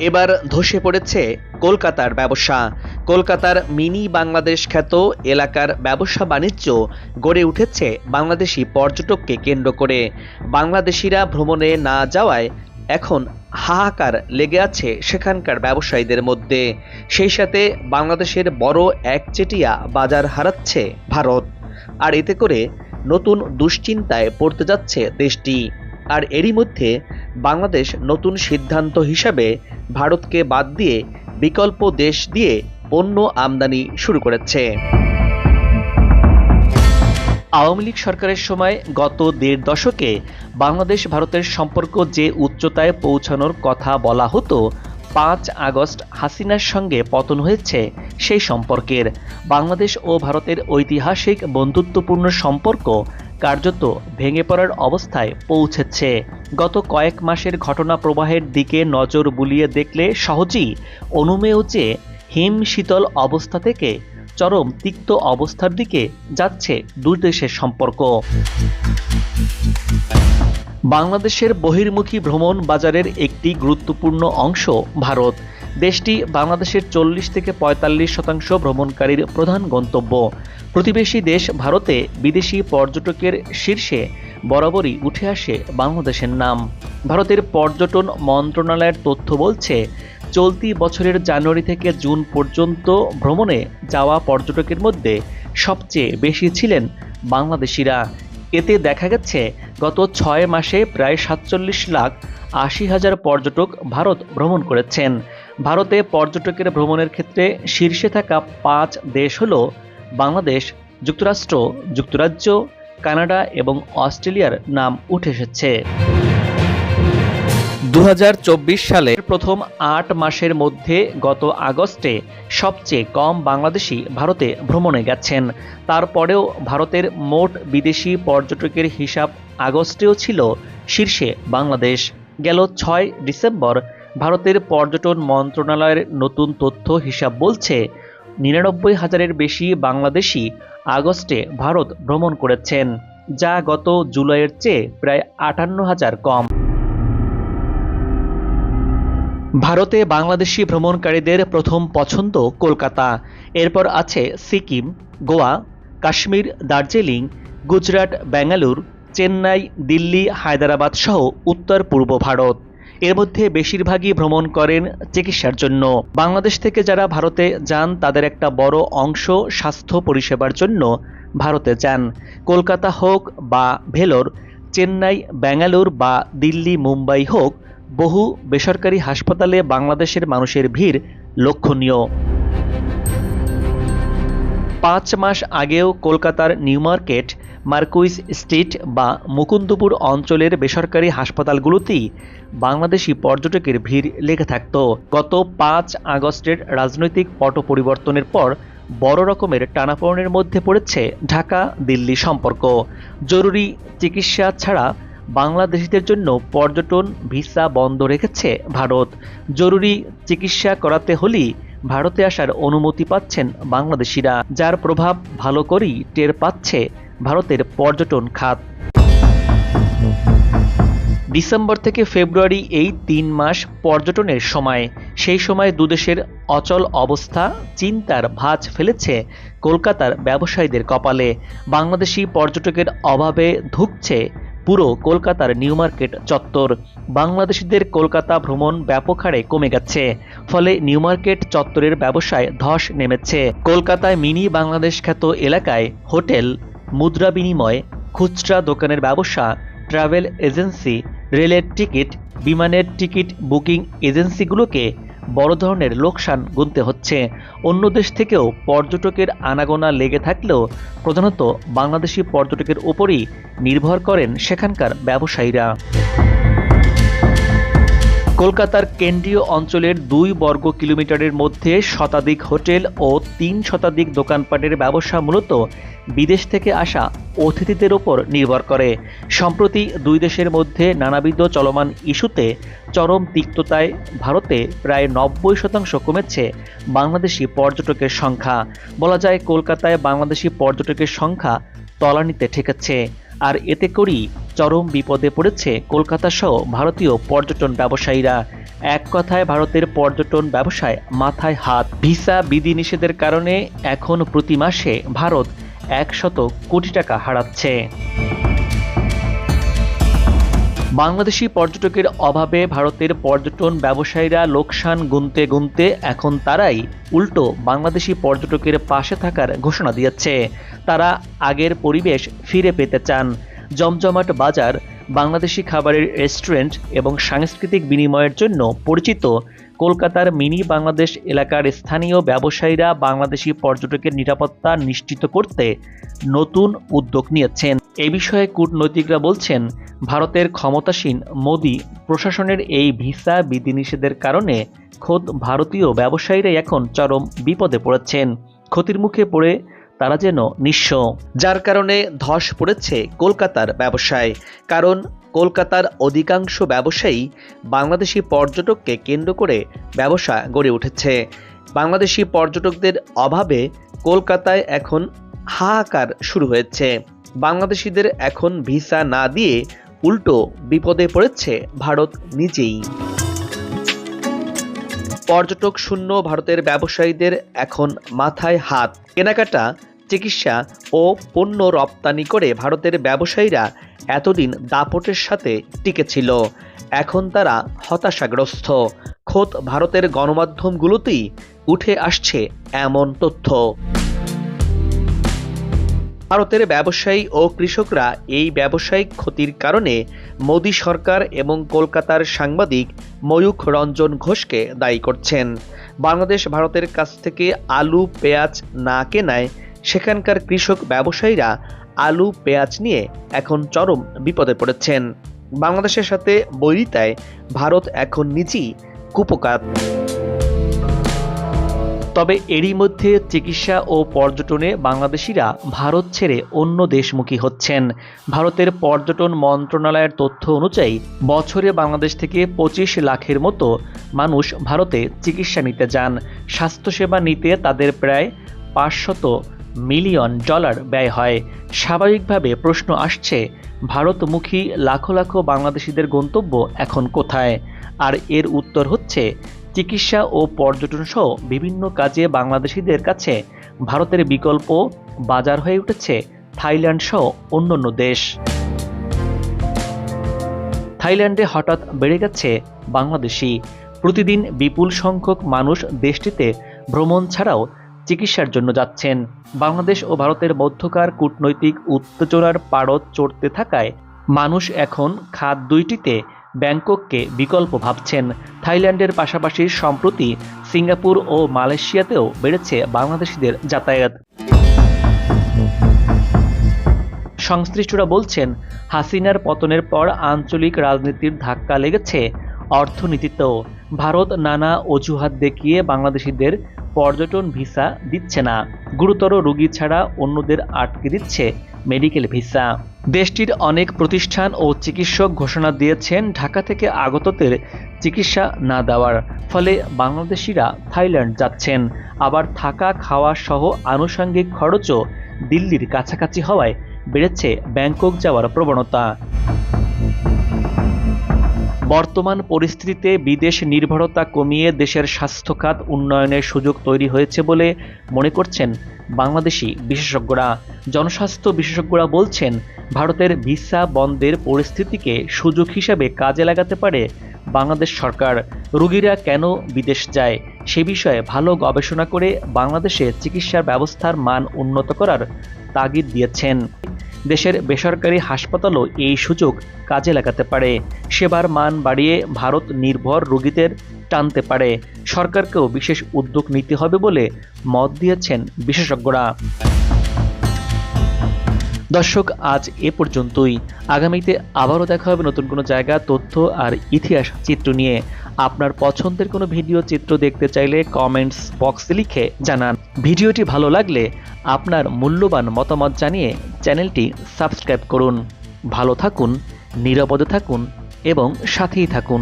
এবার ধসে পড়েছে কলকাতার ব্যবসা। কলকাতার মিনি বাংলাদেশ খ্যাত এলাকার ব্যবসা বাণিজ্য গড়ে উঠেছে বাংলাদেশি পর্যটককে কেন্দ্র করে। বাংলাদেশিরা ভ্রমণে না যাওয়ায় এখন হাহাকার লেগে আছে সেখানকার ব্যবসায়ীদের মধ্যে। সেই সাথে বাংলাদেশের বড় একচেটিয়া বাজার হারাচ্ছে ভারত। আর এতে করে নতুন দুশ্চিন্তায় পড়তে যাচ্ছে দেশটি। আর এরই মধ্যে বাংলাদেশ নতুন সিদ্ধান্ত হিসাবে ভারতকে বাদ দিয়ে বিকল্প দেশ দিয়ে পণ্য আমদানি শুরু করেছে। আওয়ামী লীগ সরকারের সময় গত দেড় দশকে বাংলাদেশ ভারতের সম্পর্ক যে উচ্চতায় পৌঁছানোর কথা বলা হতো, পাঁচ আগস্ট হাসিনার সঙ্গে পতন হয়েছে সেই সম্পর্কের। বাংলাদেশ ও ভারতের ঐতিহাসিক বন্ধুত্বপূর্ণ সম্পর্ক কার্যত ভেঙে পড়ার অবস্থায় পৌঁছেছে। গত কয়েক মাসের ঘটনা প্রবাহের দিকে নজর বুলিয়ে দেখলে সহজেই অনুমেয় যে হিম শীতল অবস্থা থেকে চরম তিক্ত অবস্থার দিকে যাচ্ছে দুই দেশের সম্পর্ক। বাংলাদেশের বহির্মুখী ভ্রমণ বাজারের একটি গুরুত্বপূর্ণ অংশ ভারত। দেশটি বাংলাদেশের চল্লিশ থেকে পঁয়তাল্লিশ শতাংশ ভ্রমণকারীর প্রধান গন্তব্য। প্রতিবেশী দেশ ভারতে বিদেশি পর্যটকের শীর্ষে বরাবরই উঠে আসে বাংলাদেশের নাম। ভারতের পর্যটন মন্ত্রণালয়ের তথ্য বলছে, চলতি বছরের জানুয়ারি থেকে জুন পর্যন্ত ভ্রমণে যাওয়া পর্যটকের মধ্যে সবচেয়ে বেশি ছিলেন বাংলাদেশিরা। এতে দেখা গেছে, গত ছয় মাসে প্রায় সাতচল্লিশ লাখ আশি হাজার পর্যটক ভারত ভ্রমণ করেছেন। ভারতে পর্যটকের ভ্রমণের ক্ষেত্রে শীর্ষে থাকা পাঁচ দেশ হল বাংলাদেশ, যুক্তরাষ্ট্র, যুক্তরাজ্য, কানাডা এবং অস্ট্রেলিয়ার নাম উঠে এসেছে। দু সালের প্রথম আট মাসের মধ্যে গত আগস্টে সবচেয়ে কম বাংলাদেশি ভারতে ভ্রমণে গেছেন। তারপরেও ভারতের মোট বিদেশি পর্যটকের হিসাব আগস্টেও ছিল শীর্ষে বাংলাদেশ। গেল ছয় ডিসেম্বর ভারতের পর্যটন মন্ত্রণালয়ের নতুন তথ্য হিসাব বলছে, নিরানব্বই হাজারের বেশি বাংলাদেশি আগস্টে ভারত ভ্রমণ করেছেন, যা গত জুলাইয়ের চেয়ে প্রায় আটান্ন হাজার কম। ভারতে বাংলাদেশি ভ্রমণকারীদের প্রথম পছন্দ কলকাতা। এরপর আছে সিকিম, গোয়া, কাশ্মীর, দার্জিলিং, গুজরাট বেঙ্গালুর চেন্নাই, দিল্লি, হায়দ্রাবাদ সহ উত্তর পূর্ব ভারত। এর মধ্যে বেশিরভাগই ভ্রমণ করেন চিকিৎসার জন্য। বাংলাদেশ থেকে যারা ভারতে যান, তাদের একটা বড় অংশ স্বাস্থ্য পরিষেবার জন্য ভারতে যান। কলকাতা হোক বা ভেলোর, চেন্নাই, ব্যাঙ্গালোর বা দিল্লি, মুম্বাই হোক, বহু বেসরকারি হাসপাতালে বাংলাদেশের মানুষের ভিড় লক্ষণীয়। পাঁচ মাস আগেও কলকাতার নিউ মার্কেট মার্কুইস স্ট্রিট বা মুকুন্দপুর অঞ্চলের বেসরকারি হাসপাতালগুলোতেই বাংলাদেশি পর্যটকের ভিড় লেগে থাকত। গত পাঁচ আগস্টের রাজনৈতিক পট পরিবর্তনের পর বড় রকমের টানাপোড়েনের মধ্যে পড়েছে ঢাকা দিল্লি সম্পর্ক। জরুরি চিকিৎসা ছাড়া বাংলাদেশিদের জন্য পর্যটন ভিসা বন্ধ রেখেছে ভারত। জরুরি চিকিৎসা করাতে হলেই ভারতে আসার অনুমতি পাচ্ছেন বাংলাদেশিরা, যার প্রভাব ভালো করেই টের পাচ্ছে ভারতের পর্যটন খাত। ডিসেম্বর থেকে ফেব্রুয়ারি এই তিন মাস পর্যটনের সময়। সেই সময় দুদেশের অচল অবস্থা, চিন্তার ভাঁজ ফেলেছে কলকাতার ব্যবসায়ীদের কপালে। বাংলাদেশি পর্যটকের অভাবে ধুকছে পুরো কলকাতার নিউ মার্কেট চত্বর। বাংলাদেশিদের কলকাতা ভ্রমণ ব্যাপক হারে কমে গেছে, ফলে নিউ মার্কেট চত্বরের ব্যবসায় ধস নেমেছে। কলকাতায় মিনি বাংলাদেশ খ্যাত এলাকায় হোটেল মুদ্রা বিনিময় খুচরা দোকানের ব্যবসা, ট্রাভেল এজেন্সি, রেলের টিকিট, বিমানের টিকিট বুকিং এজেন্সিগুলোকে বড় ধরনের লোকসান গুনতে হচ্ছে। অন্য দেশ থেকেও পর্যটকের আনাগোনা লেগে থাকলেও প্রধানত বাংলাদেশি পর্যটকের ওপরই নির্ভর করেন সেখানকার ব্যবসায়ীরা। কলকাতার কেন্দ্রীয় অঞ্চলের দুই বর্গ কিলোমিটারের মধ্যে শতাধিক হোটেল ও তিন শতাধিক দোকানপাটের ব্যবসা মূলত বিদেশ থেকে আসা অতিথিদের ওপর নির্ভর করে। সম্প্রতি দুই দেশের মধ্যে নানাবিধ চলমান ইস্যুতে চরম তিক্ততায় ভারতে প্রায় নব্বই শতাংশ কমেছে বাংলাদেশি পর্যটকের সংখ্যা। বলা যায় কলকাতায় বাংলাদেশি পর্যটকের সংখ্যা তলানিতে ঠেকেছে। আর এতে করেই চরম বিপদে পড়েছে কলকাতা সহ ভারতীয় পর্যটন ব্যবসায়ীরা। এক কথায় ভারতের পর্যটন ব্যবসায় মাথায় হাত। ভিসা বিধিনিষেধের কারণে এখন প্রতি মাসে ভারত একশত কোটি টাকা হারাচ্ছে। বাংলাদেশি পর্যটকের অভাবে ভারতের পর্যটন ব্যবসায়ীরা লোকসান গুনতে গুনতে এখন তারাই উল্টো বাংলাদেশি পর্যটকের পাশে থাকার ঘোষণা দিয়েছে। তারা আগের পরিবেশ ফিরে পেতে চান। জমজমাট বাজার বাংলাদেশি খাবারের রেস্টুরেন্ট এবং সাংস্কৃতিক বিনিময়ের জন্য পরিচিত কলকাতার মিনি বাংলাদেশ এলাকার স্থানীয় ব্যবসায়ীরা বাংলাদেশি পর্যটকের নিরাপত্তা নিশ্চিত করতে নতুন উদ্যোগ নিয়েছেন। এ বিষয়ে কূটনৈতিকরা বলছেন, ভারতের ক্ষমতাসীন মোদী প্রশাসনের এই ভিসা বিধিনিষেধের কারণে খোদ ভারতীয় ব্যবসায়ীরাই এখন চরম বিপদে পড়েছেন। ক্ষতির মুখে পড়ে তারা যেন নিঃস্ব। যার কারণে ধস পড়েছে কলকাতার ব্যবসায়। কারণ কলকাতার অধিকাংশ ব্যবসায়ী বাংলাদেশি পর্যটককে কেন্দ্র করে ব্যবসা গড়ে উঠেছে। বাংলাদেশি পর্যটকদের অভাবে কলকাতায় এখন হাহাকার শুরু হয়েছে। বাংলাদেশিদের এখন ভিসা না দিয়ে উল্টো বিপদে পড়েছে ভারত নিজেই। পর্যটক শূন্য ভারতের ব্যবসায়ীদের এখন মাথায় হাত। কেনাকাটা চিকিৎসা ও পণ্য রপ্তানি করে ভারতের ব্যবসায়ীরা এতদিন দাপটের সাথে টিকেছিল এখন তারা হতাশাগ্রস্ত। খোদ ভারতের গণমাধ্যমগুলোতেই উঠে আসছে এমন তথ্য। ভারতের ব্যবসায়ী ও কৃষকরা এই ব্যবসায়িক ক্ষতির কারণে মোদী সরকার এবং কলকাতার সাংবাদিক ময়ূখ রঞ্জন ঘোষকে দায়ী করছেন। বাংলাদেশ ভারতের কাছ থেকে আলু, পেঁয়াজ না কেনায় সেখানকার কৃষক ব্যবসায়ীরা আলু, পেঁয়াজ নিয়ে এখন চরম বিপদে পড়েছেন। বাংলাদেশের সাথে বৈরিতায় ভারত এখন নিজেই কুপকাত। তবে এরই মধ্যে চিকিৎসা ও পর্যটনে বাংলাদেশিরা ভারত ছেড়ে অন্য দেশমুখী হচ্ছেন। ভারতের পর্যটন মন্ত্রণালয়ের তথ্য অনুযায়ী, বছরে বাংলাদেশ থেকে পঁচিশ লাখের মতো মানুষ ভারতে চিকিৎসা নিতে যান। স্বাস্থ্যসেবা নিতে তাদের প্রায় পাঁচশত মিলিয়ন ডলার ব্যয় হয়। স্বাভাবিকভাবে প্রশ্ন আসছে, ভারতমুখী লাখো লাখো বাংলাদেশিদের গন্তব্য এখন কোথায়? আর এর উত্তর হচ্ছে, চিকিৎসা ও পর্যটন সহ বিভিন্ন কাজে বাংলাদেশিদের কাছে ভারতের বিকল্প বাজার হয়ে উঠেছে থাইল্যান্ড সহ অন্যান্য দেশ। থাইল্যান্ডে হঠাৎ বেড়ে গেছে বাংলাদেশি। প্রতিদিন বিপুল সংখ্যক মানুষ দেশটিতে ভ্রমণ ছাড়াও চিকিৎসার জন্য যাচ্ছেন। বাংলাদেশ ও ভারতের মধ্যকার কূটনৈতিক উত্তেজনার পারদ চড়তে থাকায় মানুষ এখন খাত দুইটিতে ব্যাংকককে বিকল্প ভাবছেন। থাইল্যান্ডের পাশাপাশি সম্প্রতি সিঙ্গাপুর ও মালয়েশিয়াতেও বেড়েছে বাংলাদেশিদের যাতায়াত। সংশ্লিষ্টরা বলছেন, হাসিনার পতনের পর আঞ্চলিক রাজনীতির ধাক্কা লেগেছে অর্থনীতিতেও। ভারত নানা অজুহাত দেখিয়ে বাংলাদেশিদের পর্যটন ভিসা দিচ্ছে না। গুরুতর রোগী ছাড়া অন্যদের আটকে দিচ্ছে মেডিকেল ভিসা। দেশটির অনেক প্রতিষ্ঠান ও চিকিৎসক ঘোষণা দিয়েছেন ঢাকা থেকে আগতদের চিকিৎসা না দেওয়ার। ফলে বাংলাদেশিরা থাইল্যান্ড যাচ্ছেন। আবার থাকা, খাওয়া সহ আনুষঙ্গিক খরচও দিল্লির কাছাকাছি হওয়ায় বেড়েছে ব্যাংকক যাওয়ার প্রবণতা। বর্তমান পরিস্থিতিতে বিদেশ নির্ভরতা কমিয়ে দেশের স্বাস্থ্য খাত উন্নয়নের সুযোগ তৈরি হয়েছে বলে মনে করছেন বাংলাদেশি বিশেষজ্ঞরা। জনস্বাস্থ্য বিশেষজ্ঞরা বলছেন, ভারতের ভিসা বন্ধের পরিস্থিতিকে সুযোগ হিসাবে কাজে লাগাতে পারে বাংলাদেশ সরকার। রোগীরা কেন বিদেশ যায়? সে বিষয়ে ভালো গবেষণা করে বাংলাদেশে চিকিৎসার ব্যবস্থার মান উন্নত করার তাগিদ দিয়েছেন। দেশের বেসরকারি হাসপাতালও এই সুযোগ কাজে লাগাতে পারে। সেবার মান বাড়িয়ে ভারত নির্ভর রোগীদের টানতে পারে। সরকারকেও বিশেষ উদ্যোগ নিতে হবে বলে মত দিয়েছেন বিশেষজ্ঞরা। দর্শক, আজ এ পর্যন্তই। আগামীতে আবারও দেখা হবে নতুন কোনো জায়গা, তথ্য আর ইতিহাস চিত্র নিয়ে। আপনার পছন্দের কোনো ভিডিও চিত্র দেখতে চাইলে কমেন্টস বক্সে লিখে জানান। ভিডিওটি ভালো লাগলে আপনার মূল্যবান মতামত জানিয়ে চ্যানেলটি সাবস্ক্রাইব করুন। ভালো থাকুন, নিরাপদে থাকুন এবং সাথেই থাকুন।